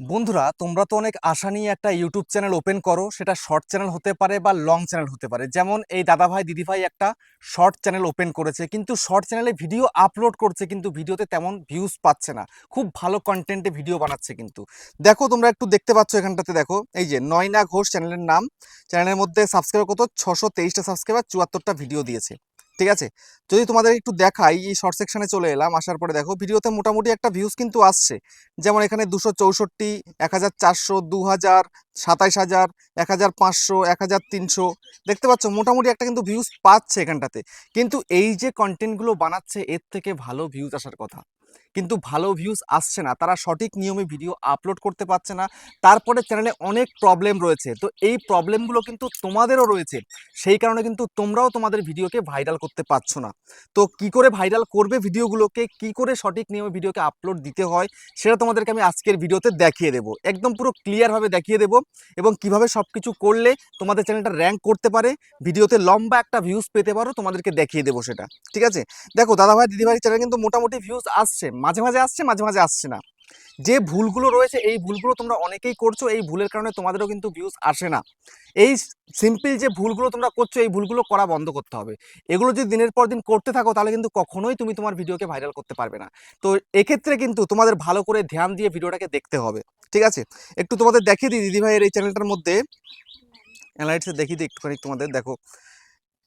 বন্ধুরা, তোমরা তো অনেক আশা নিয়ে একটা ইউটিউব চ্যানেল ওপেন করো। সেটা শর্ট চ্যানেল হতে পারে বা লং চ্যানেল হতে পারে। যেমন এই দাদাভাই, দিদিভাই একটা শর্ট চ্যানেল ওপেন করেছে। কিন্তু শর্ট চ্যানেলে ভিডিও আপলোড করছে, কিন্তু ভিডিওতে তেমন ভিউজ পাচ্ছে না। খুব ভালো কন্টেন্টে ভিডিও বানাচ্ছে কিন্তু। দেখো, তোমরা একটু দেখতে পাচ্ছ এখানটাতে, দেখো। এই যে নয়না ঘোষ চ্যানেলের নাম। চ্যানেলের মধ্যে সাবস্ক্রাইব কত? ছশো তেইশটা সাবস্ক্রাইবার চুয়াত্তরটা ভিডিও দিয়েছে। ঠিক আছে? যদি তোমাদের একটু দেখাই, এই শর্ট সেকশানে চলে এলাম, আসার পরে দেখো, ভিডিওতে মোটামুটি একটা ভিউজ কিন্তু আসছে। যেমন এখানে দুশো চৌষট্টি, এক হাজার চারশো দু হাজার সাতাইশ হাজার, এক হাজার পাঁচশো, এক হাজার তিনশো। দেখতে পাচ্ছ, মোটামুটি একটা কিন্তু ভিউজ পাচ্ছে এখানটাতে। কিন্তু এই যে কন্টেন্টগুলো বানাচ্ছে, এর থেকে ভালো ভিউজ আসার কথা। কিন্তু ভালো ভিউজ আসছে না। তারা সঠিক নিয়মে ভিডিও আপলোড করতে পারছে না। তারপরে চ্যানেলে অনেক প্রবলেম রয়েছে। তো এই প্রবলেমগুলো কিন্তু তোমাদেরও রয়েছে। সেই কারণে কিন্তু তোমরাও তোমাদের ভিডিওকে ভাইরাল করতে পারছ না। তো কি করে ভাইরাল করবে ভিডিওগুলোকে কি করে সঠিক নিয়মে ভিডিওকে আপলোড দিতে হয়? সেটা তোমাদেরকে আমি আজকের ভিডিওতে দেখিয়ে দেবো। একদম পুরো ক্লিয়ারভাবে দেখিয়ে দেবো। এবং কীভাবে সব কিছু করলে তোমাদের চ্যানেলটা র্যাঙ্ক করতে পারে? ভিডিওতে লম্বা একটা ভিউজ পেতে পারো, তোমাদেরকে দেখিয়ে দেবো সেটা। ঠিক আছে? দেখো, দাদাভাই দিদিভাই চ্যানেল কিন্তু মোটামুটি ভিউজ আসছে। মাঝে মাঝে আসছে, মাঝে মাঝে আসছে না। যে ভুলগুলো রয়েছে, এই ভুলগুলো তোমরা অনেকেই করছ, এই ভুলের কারণে তোমাদেরও কিন্তু ভিউজ আসে না। এই সিম্পল যে ভুলগুলো তোমরা করছ, এই ভুলগুলো করা বন্ধ করতে হবে। এগুলো যদি দিনের পর দিন করতে থাকো, তাহলে কিন্তু কখনোই তুমি তোমার ভিডিওকে ভাইরাল করতে পারবে না। তো এক্ষেত্রে কিন্তু তোমাদের ভালো করে ধ্যান দিয়ে ভিডিওটাকে দেখতে হবে, ঠিক আছে? একটু তোমাদের দেখিয়ে দিই দিদিভাইয়ের এই চ্যানেলটার মধ্যে। অ্যানালাইটসে দেখিয়ে দিই একটুখানি তোমাদের, দেখো।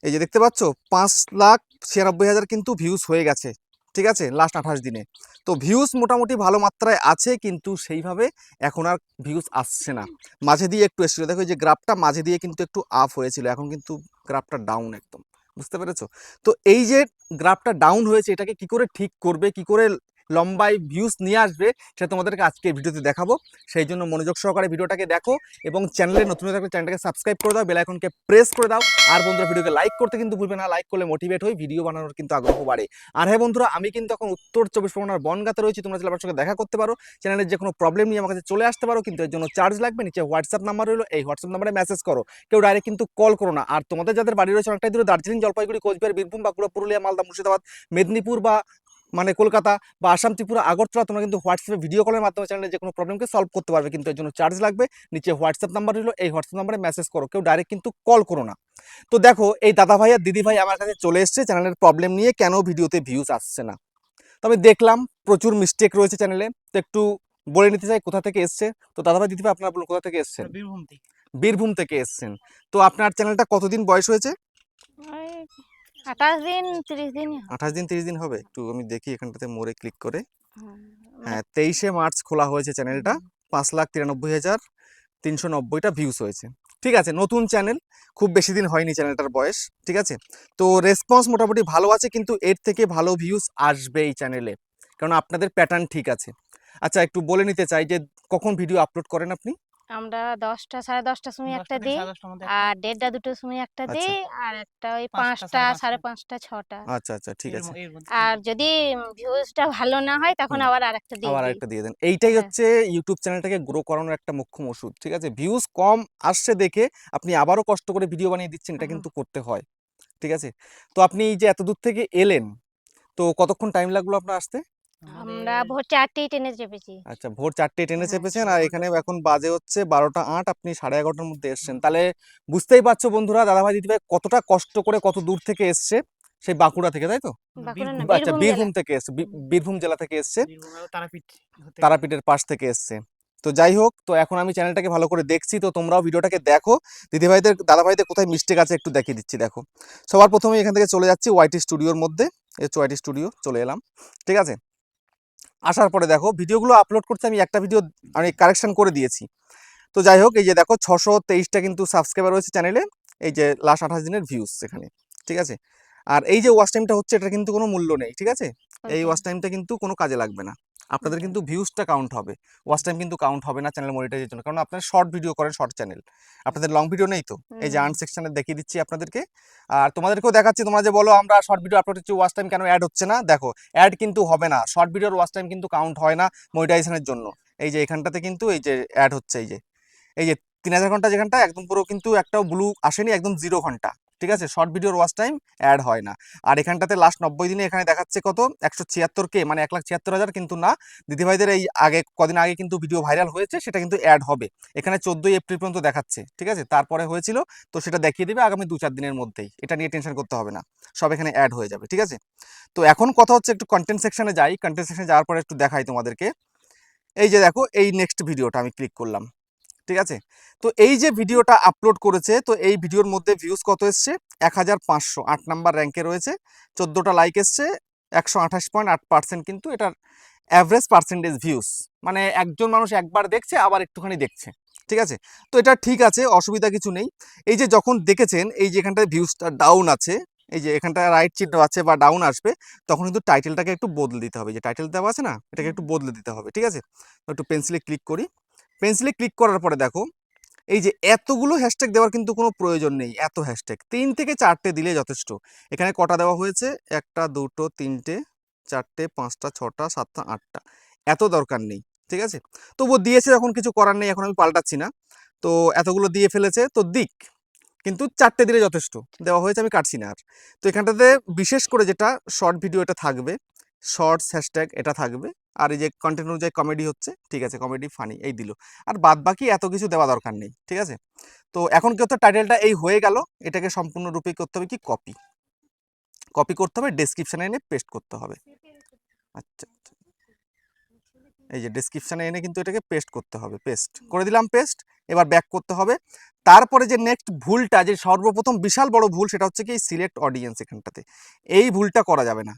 এই যে দেখতে পাচ্ছ, পাঁচ লাখ ছিয়ানব্বই হাজার কিন্তু ভিউজ হয়ে গেছে। ঠিক আছে? লাস্ট আঠাশ দিনে। তো ভিউজ মোটামুটি ভালো মাত্রায় আছে কিন্তু সেইভাবে এখন আর ভিউজ আসছে না। মাঝে দিয়ে একটু এসেছিল। দেখো যে গ্রাফটা মাঝে দিয়ে কিন্তু একটু আপ হয়েছিল। এখন কিন্তু গ্রাফটা ডাউন একদম। বুঝতে পেরেছ? তো এই যে গ্রাফটা ডাউন হয়েছে, এটাকে কি করে ঠিক করবে, কি করে লম্বায় ভিউজ নিয়ে আসবে, সেটা তোমাদেরকে আজকে ভিডিওতে দেখাবো। সেই জন্য মনোযোগ সহকারে ভিডিওটাকে দেখো এবং চ্যানেলে নতুন থাকলে চ্যানেলটাকে সাবস্ক্রাইব করে দাও বেল আইকনকে প্রেস করে দাও। আর বন্ধুরা ভিডিওকে লাইক করতে কিন্তু ভুলবে না লাইক করলে মোটিভেট হই ভিডিও বানানোর কিন্তু আগ্রহ বাড়ে। আর হ্যাঁ বন্ধুরা, আমি কিন্তু এখন উত্তর চব্বিশ পরগনার বনগাতে রয়েছি, তোমরা আমার সঙ্গে দেখা করতে পারো। চ্যানেলের যে কোনো প্রবলেম নিয়ে আমার কাছে চলে আসতে পারো, কিন্তু এর জন্য চার্জ লাগবে, নিচে হোয়াটসঅ্যাপ নাম্বার রইল, এই হোয়াটসঅ্যাপ নাম্বারে মেসেজ করো। কেউ ডাইরেক্ট কিন্তু কল করো না। আর তোমাদের যাদের বাড়ি রয়েছে অনেকটাই দূরে, দার্জিলিং, জলপাইগুড়ি, কোচবিহার, বীরভূম বাঁকুড়া পুরুলিয়া, মালদা, মুর্শিদাবাদ, মেদিনীপুর বা মানে কলকাতা বা আসাম ত্রিপুরা আগরতলা তোমরা কিন্তু হোয়াটসঅ্যাপে ভিডিও কলের মাধ্যমে চ্যানেলে যে কোনো প্রবলেমকে সলভ করতে পারবে কিন্তু এর জন্য চার্জ লাগবে। নিচে হোয়াটসঅ্যাপ নাম্বার রইল এই হোয়াটসঅ্যাপ নাম্বারে মেসেজ করো কেউ ডাইরেক্ট কিন্তু কল করো না। তো দেখো এই দাদা ভাই আর দিদি ভাই আমার কাছে চলে এসছে চ্যানেলের প্রবলেম নিয়ে কেন ভিডিওতে ভিউজ আসছে না? তো আমি দেখলাম প্রচুর মিস্টেক রয়েছে চ্যানেলে তো একটু বলে নিতে চাই কোথা থেকে এসছে? তো দাদা ভাই দিদি ভাই আপনারা বলুন কোথা থেকে এসছেন? বীরভূম থেকে। বীরভূম থেকে এসছেন। তো আপনার চ্যানেলটা কতদিন বয়স হয়েছে? আঠাশ দিন তিরিশ দিন আঠাশ দিন তিরিশ দিন হবে। একটু আমি দেখি এখানটাতে মোড়ে ক্লিক করে। হ্যাঁ, হ্যাঁ তেইশে মার্চ খোলা হয়েছে চ্যানেলটা পাঁচ লাখ তিরানব্বই হাজার তিনশো নব্বইটা ভিউস হয়েছে। ঠিক আছে নতুন চ্যানেল খুব বেশি দিন হয়নি চ্যানেলটার বয়স। ঠিক আছে? তো রেসপন্স মোটামুটি ভালো আছে কিন্তু এর থেকে ভালো ভিউস আসবে এই চ্যানেলে কারণ আপনাদের প্যাটার্ন ঠিক আছে। আচ্ছা একটু বলে নিতে চাই যে কখন ভিডিও আপলোড করেন আপনি? আমরা দশটা সাড়ে দশটার সময় একটা দিই আর দেড়টা দুটোর সময় একটা আচ্ছা। দিই আর একটা ওই পাঁচটা, সাড়ে পাঁচটা। ছটা। আচ্ছা আচ্ছা ঠিক আছে। আর যদি ভিউজটা ভালো না হয় তখন। আবার আরেকটা দিই আবার একটা দিয়ে দেন। এইটাই হ্যাঁ। হচ্ছে ইউটিউব চ্যানেলটাকে গ্রো করানোর একটা মোক্ষম ওষুধ ঠিক আছে? ভিউজ কম আসছে দেখে আপনি আবারও কষ্ট করে ভিডিও বানিয়ে দিচ্ছেন এটা কিন্তু করতে হয় ঠিক আছে? তো আপনি যে এত দূর থেকে এলেন তো কতক্ষণ টাইম লাগল আপনার আসতে? আমরা ভোর চারটেই ট্রেনে চেপেছি। আচ্ছা ভোর চারটে ট্রেনে হ্যাঁ, চেপেছেন আর এখানে এখন বাজে হচ্ছে বারোটা আট আপনি সাড়ে এগারোটার মধ্যে এসছেন। তাহলে বুঝতেই পারছ বন্ধুরা দাদাভাই দিদিভাই কতটা কষ্ট করে কত দূর থেকে এসছে? সেই বাঁকুড়া থেকে তাই তো? বাঁকুড়া না বীরভূম- আচ্ছা বীরভূম থেকে এসছে বীরভূম জেলা থেকে এসছে। তারাপীঠের পাশ থেকে এসছে। তো যাই হোক তো এখন আমি চ্যানেলটাকে ভালো করে দেখছি তো তোমরাও ভিডিওটাকে দেখো। দিদিভাইদের দাদাভাইদের কোথায় মিস্টেক আছে একটু দেখিয়ে দিচ্ছি দেখো। সবার প্রথমে এখান থেকে চলে যাচ্ছি ওয়াইটি স্টুডিওর মধ্যে। এই ওয়াইটি স্টুডিও চলে এলাম। ঠিক আছে? আসার পরে দেখো ভিডিওগুলো আপলোড করতে আমি একটা ভিডিও আমি কারেকশান করে দিয়েছি। তো যাই হোক এই যে দেখো ছশো তেইশটা কিন্তু সাবস্ক্রাইবার রয়েছে চ্যানেলে এই যে লাস্ট আঠাশ দিনের ভিউজ সেখানে ঠিক আছে? আর এই যে ওয়াশ টাইমটা হচ্ছে এটা কিন্তু কোনো মূল্য নেই ঠিক আছে? এই ওয়াশ ওয়াচ টাইমটা কিন্তু কোনো কাজে লাগবে না। আপনাদের কিন্তু ভিউজটা কাউন্ট হবে। ওয়াচ টাইম কিন্তু কাউন্ট হবে না চ্যানেল মনিটাইজের জন্য। কারণ আপনারা শর্ট ভিডিও করেন শর্ট চ্যানেল আপনাদের লং ভিডিও নেই তো? এই যে আর্ন সেকশনে দেখিয়ে দিচ্ছি আপনাদেরকে। আর তোমাদেরকেও দেখাচ্ছি তোমরা যে বলো আমরা শর্ট ভিডিও আপলোড হচ্ছে ওয়াচ টাইম কেন অ্যাড হচ্ছে না? দেখো অ্যাড কিন্তু হবে না। শর্ট ভিডিওর ওয়াচ টাইম কিন্তু কাউন্ট হয় না মনিটাইজেশনের জন্য। এই যে এখানটাতে কিন্তু এই যে অ্যাড হচ্ছে এই যে। এই যে তিন হাজার ঘণ্টা যেখানটা একদম পুরো কিন্তু একটাও ব্লু আসেনি একদম জিরো ঘণ্টা। ঠিক আছে? শর্ট ভিডিওর ওয়াচ টাইম অ্যাড হয় না। আর এখানটাতে লাস্ট নব্বই দিনে এখানে দেখাচ্ছে কত? একশো ছিয়াত্তর কে মানে এক লাখ ছিয়াত্তর হাজার কিন্তু না। দিদিভাইদের এই আগে, কদিন আগে কিন্তু ভিডিও ভাইরাল হয়েছে, সেটা কিন্তু অ্যাড হবে। এখানে চোদ্দোই এপ্রিল পর্যন্ত দেখাচ্ছে, ঠিক আছে? তারপরে হয়েছিল, তো সেটা দেখিয়ে দেবে আগামী দু চার দিনের মধ্যেই। এটা নিয়ে টেনশন করতে হবে না। সব এখানে অ্যাড হয়ে যাবে, ঠিক আছে? তো এখন কথা হচ্ছে একটু কন্টেন্ট সেকশনে যাই। কন্টেন্ট সেকশনে যাওয়ার পরে একটু দেখাই তোমাদেরকে। এই যে দেখো, এই নেক্সট ভিডিওটা আমি ক্লিক করলাম। ঠিক আছে? তো এই যে ভিডিওটা আপলোড করেছে, তো এই ভিডিওর মধ্যে ভিউজ কত এসছে? এক হাজার পাঁচশো। আট নাম্বার র্যাঙ্কে রয়েছে। চোদ্দোটা লাইক এসছে। একশো আঠাশ পয়েন্ট আট পার্সেন্ট কিন্তু এটার অ্যাভারেজ পার্সেন্টেজ ভিউজ মানে একজন মানুষ একবার দেখছে, আবার একটুখানি দেখছে। ঠিক আছে? তো এটা ঠিক আছে, অসুবিধা কিছু নেই। এই যে যখন দেখেছেন, এই যে এখানটায় ভিউজটা ডাউন আছে, এই যে এখানটা রাইট চিহ্ন আছে বা ডাউন আসবে, তখন কিন্তু টাইটেলটাকে একটু বদলে দিতে হবে। যে টাইটেল দেওয়া আছে না, এটাকে একটু বদলে দিতে হবে। ঠিক আছে? একটু পেন্সিলে ক্লিক করি। পেন্সিলে ক্লিক করার পরে দেখো, এই যে এতগুলো হ্যাশট্যাগ দেওয়ার কিন্তু কোনো প্রয়োজন নেই, এত হ্যাশট্যাগ তিন থেকে চারটে দিলে যথেষ্ট। এখানে কটা দেওয়া হয়েছে? একটা, দুটো, তিনটে, চারটে, পাঁচটা, ছটা, সাতটা, আটটা। এত দরকার নেই, ঠিক আছে? তবুও দিয়েছে যখন কিছু করার নেই, এখন আমি পাল্টাচ্ছি না। তো এতগুলো দিয়ে ফেলেছে, তো দিক। কিন্তু চারটে দিলে যথেষ্ট, দেওয়া হয়েছে আমি কাটছি না আর। তো এখানটাতে বিশেষ করে যেটা শর্ট ভিডিও এটা থাকবে শর্টস হ্যাশট্যাগ এটা থাকবে। আর এই যে কন্টেন্ট অনুযায়ী কমেডি হচ্ছে, ঠিক আছে কমেডি ফানি এই দিল। আর বাদ বাকি এত কিছু দেওয়া দরকার নেই, ঠিক আছে? তো এখন কি হচ্ছে টাইটেলটা এই হয়ে গেল, এটাকে সম্পূর্ণরূপে করতে হবে কি কপি কপি করতে হবে ডেসক্রিপশানে এনে পেস্ট করতে হবে। আচ্ছা আচ্ছা। এই যে ডেসক্রিপশানে এনে কিন্তু এটাকে পেস্ট করতে হবে পেস্ট করে দিলাম পেস্ট এবার ব্যাক করতে হবে। তারপরে যে নেক্সট ভুলটা, যে সর্বপ্রথম বিশাল বড় ভুল, সেটা হচ্ছে কি সিলেক্ট অডিয়েন্স এখানটাতে। এই ভুলটা করা যাবে না।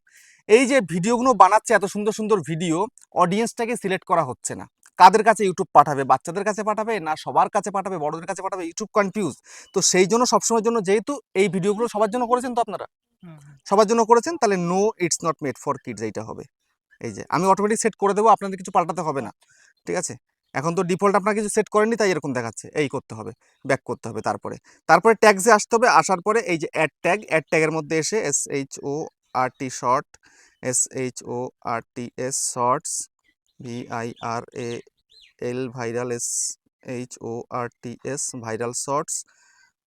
এই যে ভিডিওগুলো বানাচ্ছে এত সুন্দর সুন্দর ভিডিও অডিয়েন্সটাকে সিলেক্ট করা হচ্ছে না। কাদের কাছে ইউটিউব পাঠাবে? বাচ্চাদের কাছে পাঠাবে না সবার কাছে পাঠাবে? বড়দের কাছে পাঠাবে? ইউটিউব কনফিউজ তো সেই জন্য সবসময়ের জন্য যেহেতু এই ভিডিওগুলো সবার জন্য করেছেন তো আপনারা? সবার জন্য করেছেন তাহলে no it's not made for kids এইটা হবে। এই যে আমি অটোমেটিক সেট করে দেবো আপনাদের কিছু পাল্টাতে হবে না। ঠিক আছে? এখন তো ডিফল্ট আপনার কিছু সেট করেননি তাই এরকম দেখাচ্ছে। এই করতে হবে ব্যাক করতে হবে তারপরে। তারপরে ট্যাগসে আসতে হবে আসার পরে এই যে অ্যাড ট্যাগ অ্যাড ট্যাগের মধ্যে এসে S H O R T short S H O R T S shorts V I R A L viral S H O R T S viral shorts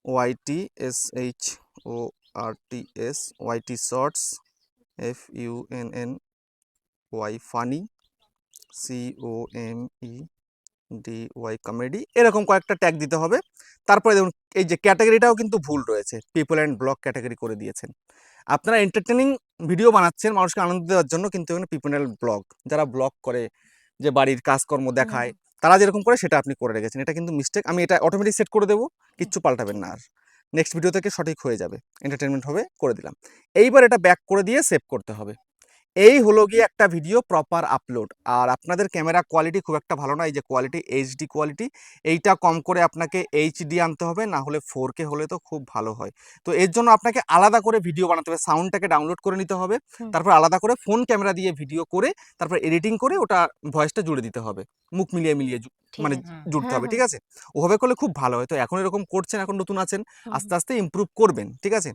Y T S H O R T S Y T shorts F U N N Y funny C O M E D Y comedy এরকম কয়েকটা tag দিতে হবে। তারপরে দেখুন এই যে ক্যাটাগরিটাও কিন্তু ভুল রয়েছে। পিপল অ্যান্ড ব্লগ ক্যাটাগরি করে দিয়েছেন। আপনারা এন্টারটেনিং ভিডিও বানাচ্ছেন মানুষকে আনন্দ দেওয়ার জন্য কিন্তু এখানে পিপল অ্যান্ড ব্লগ যারা ব্লগ করে যে বাড়ির কাজকর্ম দেখায় তারা যেরকম করে সেটা আপনি করে রেখেছেন। এটা কিন্তু মিস্টেক আমি এটা অটোমেটিক সেট করে দেবো কিচ্ছু পাল্টাবেন না আর। নেক্সট ভিডিও থেকে সঠিক হয়ে যাবে। এন্টারটেনমেন্ট হবে করে দিলাম। এইবার এটা ব্যাক করে দিয়ে সেভ করতে হবে। এই হলো গিয়ে একটা ভিডিও প্রপার আপলোড আর আপনাদের ক্যামেরা কোয়ালিটি খুব একটা ভালো না এই যে কোয়ালিটি এইচডি কোয়ালিটি এইটা কম করে আপনাকে এইচডি আনতে হবে না হলে ফোর কে হলে তো খুব ভালো হয়। তো এর জন্য আপনাকে আলাদা করে ভিডিও বানাতে হবে সাউন্ডটাকে ডাউনলোড করে নিতে হবে তারপর আলাদা করে ফোন ক্যামেরা দিয়ে ভিডিও করে তারপর এডিটিং করে ওটা ভয়েসটা জুড়ে দিতে হবে মুখ মিলিয়ে মিলিয়ে মানে জুড়তে হ্যাঁ, হবে হ্যাঁ। ঠিক আছে? ওভাবে করলে খুব ভালো হয়। তো এখন এরকম করছেন এখন নতুন আছেন আস্তে আস্তে ইমপ্রুভ করবেন ঠিক আছে?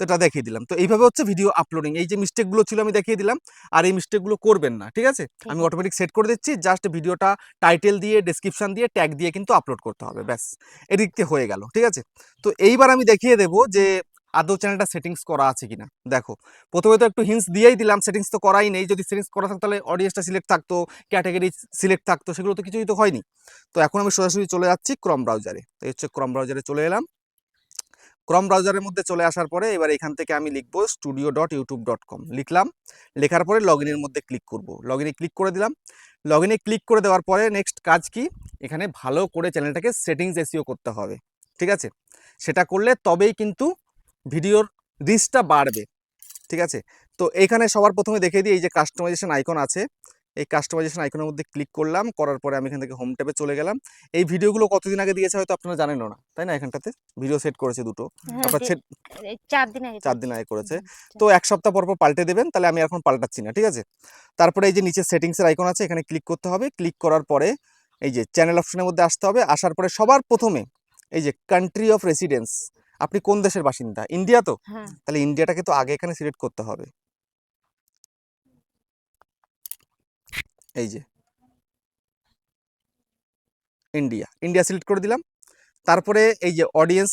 তো এটা দেখিয়ে দিলাম। তো এইভাবে হচ্ছে ভিডিও আপলোডিং এই যে মিস্টেকগুলো ছিল আমি দেখিয়ে দিলাম আর এই মিস্টেকগুলো করবেন না ঠিক আছে? আমি অটোমেটিক সেট করে দিচ্ছি জাস্ট ভিডিওটা টাইটেল দিয়ে ডেসক্রিপশন দিয়ে ট্যাগ দিয়ে কিন্তু আপলোড করতে হবে ব্যাস। এদিক থেকে হয়ে গেল ঠিক আছে? তো এইবার আমি দেখিয়ে দেবো যে আদৌ চ্যানেলটা সেটিংস করা আছে কিনা। দেখো প্রথমে তো একটু হিন্স দিয়েই দিলাম সেটিংস তো করাই নেই যদি সেটিংস করা থাকতো তাহলে অডিয়েন্সটা সিলেক্ট থাকতো ক্যাটাগরি সিলেক্ট থাকতো সেগুলো তো কিছুই তো হয়নি। তো এখন আমি সরাসরি চলে যাচ্ছি ক্রম ব্রাউজারে তো হচ্ছে ক্রম ব্রাউজারে চলে এলাম। ক্রম ব্রাউজারের মধ্যে চলে আসার পরে এবার এখান থেকে আমি লিখব studio dot YouTube dot com লিখলাম, লেখার পরে লগ ইনের মধ্যে ক্লিক করব। লগ ইনে ক্লিক করে দিলাম। লগ ইনে ক্লিক করে দেওয়ার পরে নেক্সট কাজ কি? এখানে ভালো করে চ্যানেলটাকে সেটিংস এসিও করতে হবে, ঠিক আছে? সেটা করলে তবেই কিন্তু ভিডিওর রিচটা বাড়বে, ঠিক আছে? তো এইখানে সবার প্রথমে দেখে দিই, এই যে কাস্টমাইজেশন আইকন আছে এই কাস্টমাইজেশন আইকনের মধ্যে ক্লিক করলাম করার পরে আমি এখান থেকে হোম ট্যাবে চলে গেলাম। এই ভিডিওগুলো কতদিন আগে দিয়েছে হয়তো আপনারা জানেনও না তাই না? এখানটাতে ভিডিও সেট করেছে দুটো। হ্যাঁ, এই চার দিন আগে চার দিন আগে করেছে। তো এক সপ্তাহ পর পর পাল্টে দেবেন তাহলে আমি এখন পাল্টাচ্ছি না ঠিক আছে? তারপরে এই যে নিচে সেটিংসের আইকন আছে এখানে ক্লিক করতে হবে। ক্লিক করার পরে এই যে চ্যানেল অপশনের মধ্যে আসতে হবে। আসার পরে সবার প্রথমে এই যে কান্ট্রি অফ রেসিডেন্স আপনি কোন দেশের বাসিন্দা? ইন্ডিয়া তো? হ্যাঁ। তাহলে ইন্ডিয়াটাকে তো আগে এখানে সিলেক্ট করতে হবে। এই যে। ইন্ডিয়া ইন্ডিয়া সিলেক্ট করে দিলাম। তারপরে এই যে অডিয়েন্স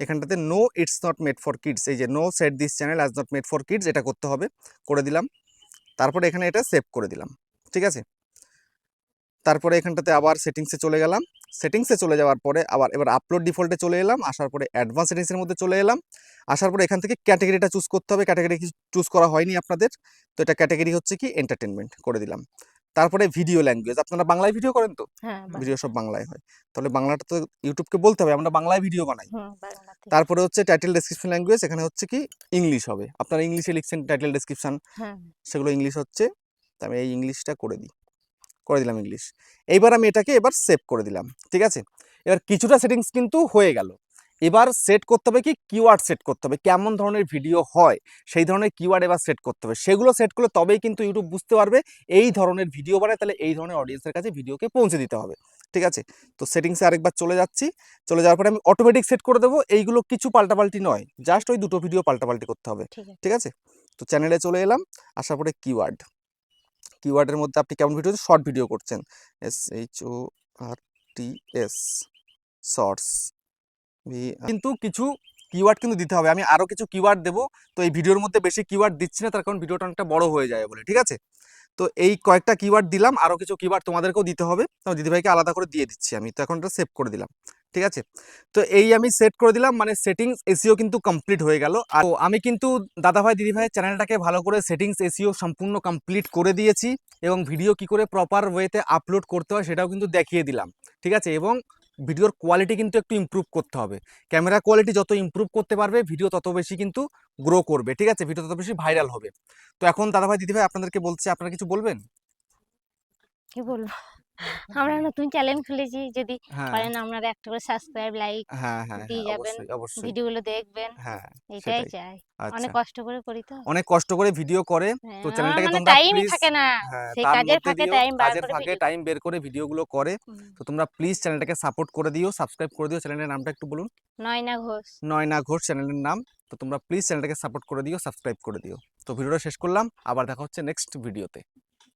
এখানটাতে no it's not made for kids এই যে no set this channel as not made for kids এটা করতে হবে, করে দিলাম। তারপরে এখানে এটা সেভ করে দিলাম। ঠিক আছে? তারপরে এখানটাতে আবার সেটিংসে চলে গেলাম। সেটিংসে চলে যাওয়ার পরে আবার এবার আপলোড ডিফল্টে চলে এলাম আসার পরে অ্যাডভান্স সেটিংসের মধ্যে চলে এলাম আসার পরে এখান থেকে ক্যাটাগরিটা চুজ করতে হবে ক্যাটাগরি চুজ করা হয়নি আপনাদের তো এটা ক্যাটাগরি হচ্ছে কি এন্টারটেনমেন্ট করে দিলাম। তারপরে ভিডিও ল্যাঙ্গুয়েজ আপনারা বাংলায় ভিডিও করেন তো? হ্যাঁ ভিডিও সব বাংলায় হয়। তাহলে বাংলাটা তো ইউটিউবকে বলতে হবে আমরা বাংলায় ভিডিও বানাই। তারপরে হচ্ছে টাইটেল ডেসক্রিপশন ল্যাঙ্গুয়েজ এখানে হচ্ছে কি ইংলিশ হবে। আপনারা ইংলিশে লিখছেন টাইটেল ডেসক্রিপশন হ্যাঁ। সেগুলো ইংলিশ হচ্ছে তো আমি এই ইংলিশটা করে দিই। করে দিলাম ইংলিশ এইবার আমি এটাকে এবার সেভ করে দিলাম ঠিক আছে? এবার কিছুটা সেটিংস কিন্তু হয়ে গেল। এবার সেট করতে হবে কি? কিওয়ার্ড সেট করতে হবে। কেমন ধরনের ভিডিও হয় সেই ধরনের কিওয়ার্ড এবার সেট করতে হবে। সেগুলো সেট করলে তবেই কিন্তু ইউটিউব বুঝতে পারবে এই ধরনের ভিডিও বানায় তাহলে এই ধরনের অডিয়েন্সের কাছে ভিডিওকে পৌঁছে দিতে হবে ঠিক আছে? তো সেটিংসে আরেকবার চলে যাচ্ছি। চলে যাওয়ার পরে আমি অটোমেটিক সেট করে দেবো। এইগুলো কিছু পাল্টাপাল্টি নয় জাস্ট ওই দুটো ভিডিও পাল্টাপাল্টি করতে হবে ঠিক আছে। ঠিক আছে? তো চ্যানেলে চলে এলাম আসার পরে কিওয়ার্ড কিওয়ার্ডের মধ্যে আপনি কেমন ভিডিও শর্ট ভিডিও করছেন? S H O R T S shorts কিন্তু কিছু কিওয়ার্ড কিন্তু দিতে হবে। আমি আরও কিছু কিওয়ার্ড দেবো। তো এই ভিডিওর মধ্যে বেশি কিওয়ার্ড দিচ্ছি না, তার কারণ ভিডিওটা অনেকটা বড় হয়ে যায় বলে, ঠিক আছে? তো এই কয়েকটা কিওয়ার্ড দিলাম। আরও কিছু কিওয়ার্ড তোমাদেরকেও দিতে হবে। তো দিদিভাইকে আলাদা করে দিয়ে দিচ্ছি আমি। তো এখন এটা সেভ করে দিলাম। ঠিক আছে? তো এই আমি সেট করে দিলাম মানে সেটিংস এসিও কিন্তু কমপ্লিট হয়ে গেল। আর আমি কিন্তু দাদাভাই, দিদিভাই চ্যানেলটাকে ভালো করে সেটিংস এসিও সম্পূর্ণ কমপ্লিট করে দিয়েছি এবং ভিডিও কি করে প্রপার ওয়েতে আপলোড করতে হয় সেটাও কিন্তু দেখিয়ে দিলাম। ঠিক আছে? এবং ভিডিওর কোয়ালিটি কিন্তু একটু ইমপ্রুভ করতে হবে। ক্যামেরা কোয়ালিটি যত ইমপ্রুভ করতে পারবে ভিডিও তত বেশি কিন্তু গ্রো করবে। ঠিক আছে? ভিডিও তত বেশি ভাইরাল হবে। তো এখন দাদাভাই, দিদিভাই আপনাদেরকে বলছি, আপনারা কিছু বলবেন? কি বলব? আমরা নতুন চ্যানেল খুলেছি যদি হ্যাঁ। পারেন আপনারা একটা করে সাবস্ক্রাইব লাইক হ্যাঁ হ্যাঁ দিয়ে হ্যাঁ, যাবেন, ভিডিওগুলো দেখবেন হ্যাঁ এটাই চাই। আচ্ছা। অনেক কষ্ট করে করি তো। অনেক কষ্ট করে ভিডিও করে তো চ্যানেলটাকে মানে তোমরা টাইমই প্লিজ থাকে না। সেই কাজের ফাঁকে টাইম বার করে ফাঁকে ভিডিও টাইম বের করে ভিডিওগুলো করে তো তোমরা প্লিজ চ্যানেলটাকে সাপোর্ট করে দিও সাবস্ক্রাইব করে দিও চ্যানেলের নামটা একটু বলুন। নয়না ঘোষ। নয়না ঘোষ চ্যানেলের নাম তো তোমরা প্লিজ চ্যানেলটাকে সাপোর্ট করে দিও সাবস্ক্রাইব করে দিও। তো ভিডিওটা শেষ করলাম আবার দেখা হচ্ছে নেক্সট ভিডিওতে